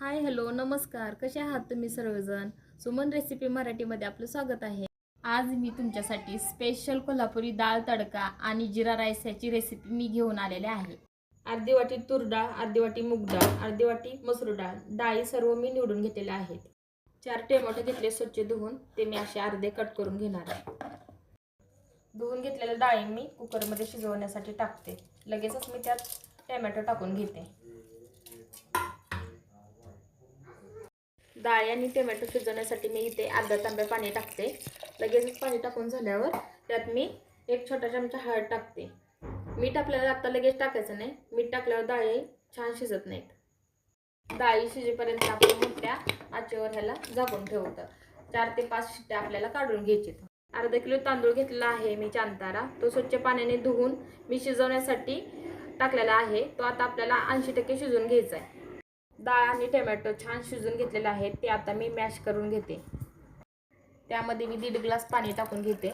Hi hello नमस्कार. कसे आहात तुम्ही सर्वजण? सुमन रेसिपी मराठीमध्ये आपलं स्वागत आहे. आज मी तुमच्यासाठी स्पेशल कोल्हापुरी डाळ तडका आणि जिरा राईस याची रेसिपी मी घेऊन आलेले आहे. अर्धी वाटी तूर डाळ अर्धी वाटी मूग डाळ अर्धी वाटी मसूर डाळ. डाळी सर्व मी निवडून घेतलेल्या आहेत. चार टोमॅटो घेतले स्वच्छ धुवून. ते मी असे अर्धे कट करून घेणार आहे. धुवून घेतलेल्या डाळी मी कुकरमध्ये शिजवण्यासाठी टाकते. लगेचच मी त्यात टोमॅटो टाकून घेते. डाळी आणि टोमॅटो शिजवण्यासाठी मी इथे अर्धा तांब्या पाणी टाकते. लगेचच पाणी टाकून झाल्यावर त्यात मी एक छोटा चमचा हळद टाकते. मीठ आपल्याला आत्ता लगेच टाकायचं नाही. मीठ टाकल्यावर डाळी छान शिजत नाहीत. डाळी शिजेपर्यंत आपण मोठ्या आचेवर ह्याला झाकून ठेवतं. चार ते पाच शिट्ट्या आपल्याला काढून घ्यायचे. अर्धा किलो तांदूळ घेतलेला आहे मी चांतारा तो स्वच्छ पाण्याने धुवून मी शिजवण्यासाठी टाकलेला आहे. तो आता आपल्याला ऐंशी टक्के शिजवून घ्यायचा आहे. डाळ आणि टोमॅटो छान शिजून घेतलेले आहेत ते आता मी मॅश करून घेते. त्यामध्ये मी दीड ग्लास पाणी टाकून घेते.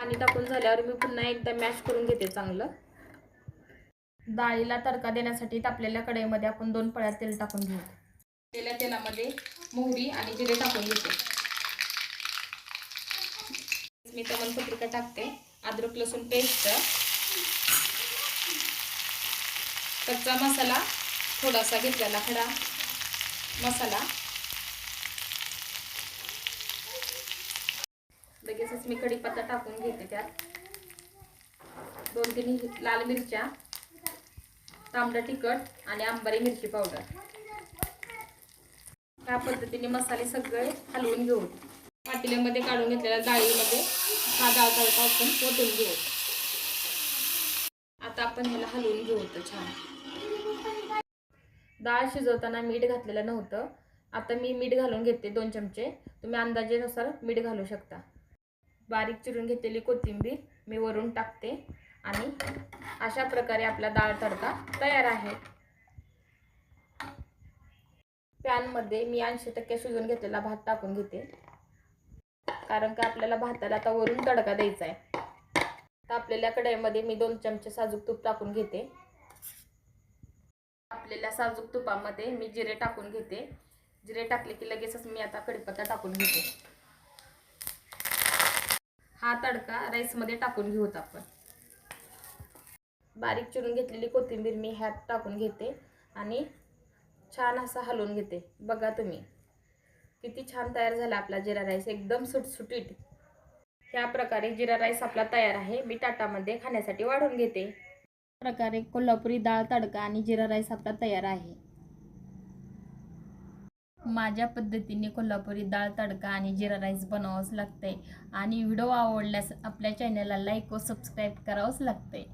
पाणी टाकून झाल्यावर मी पुन्हा एकदा मॅश करून घेते चांगलं. डाळीला तडका देण्यासाठी तापलेल्या कढईमध्ये आपण दोन पळ्या तेल टाकून घेऊ. तेल्या तेलामध्ये मोहरी आणि जिरे टाकून घेते. मी तमलपत्रिका टाकते. अद्रक लसूण पेस्ट. कच्चा मसाला थोडासा घेतलेला खडा मसाला. लगेचच मी कढीपत्ता टाकून घेते त्यात. दोन तीन लाल मिरच्या तांबडा तिखट आणि आंबारी मिरची पावडर. त्या पद्धतीने मसाले सगळे हलवून घेऊ. पातेल्यामध्ये काढून घेतलेल्या डाळीमध्ये हा डाळ तळका आपण ओतून घेऊ. आता आपण ह्याला हलवून घेऊ छान. डाळ शिजवताना मीठ घातलेलं नव्हतं. आता मी मीठ घालून घेते दोन चमचे. तुम्ही अंदाजेनुसार मीठ घालू शकता. बारीक चिरून घेतलेली कोथिंबीर मी वरून टाकते आणि अशा प्रकारे आपला डाळ तडका तयार आहे. पॅनमध्ये मी ऐंशी टक्के शिजवून घेतलेला भात टाकून घेते. कारण का आपल्याला भाताला आता वरून तडका द्यायचा आहे. तापलेल्या कढईमध्ये मी दोन चमचे साजूक तूप टाकून घेते. आपल्याला साजूक तुपामध्ये मी जिरे टाकून घेते. जिरे टाकले की लगेचच मी आता कडीपत्ता टाकून घेते. हा तडका राईसमध्ये टाकून घेऊत आपण. बारीक चिरून घेतलेली कोथिंबीर मी ह्यात टाकून घेते आणि छान असा हलवून घेते. बघा तुम्ही. किती छान तयार झाला आपला जिरा राईस. एकदम सुटसुटीत. ह्या प्रकारे जिरा राईस आपला तयार आहे. मी टाटामध्ये खाण्यासाठी वाढून घेते. प्रकारे कोल्हापुरी डाळ तडका आणि जिरा राईस आपला तयार आहे. माझ्या पद्धतीने कोल्हापुरी डाळ तडका आणि जिरा राईस बनवावंच लागते आणि व्हिडिओ आवडल्यास आपल्या चॅनलला लाईक व सबस्क्राईब करावंच लागते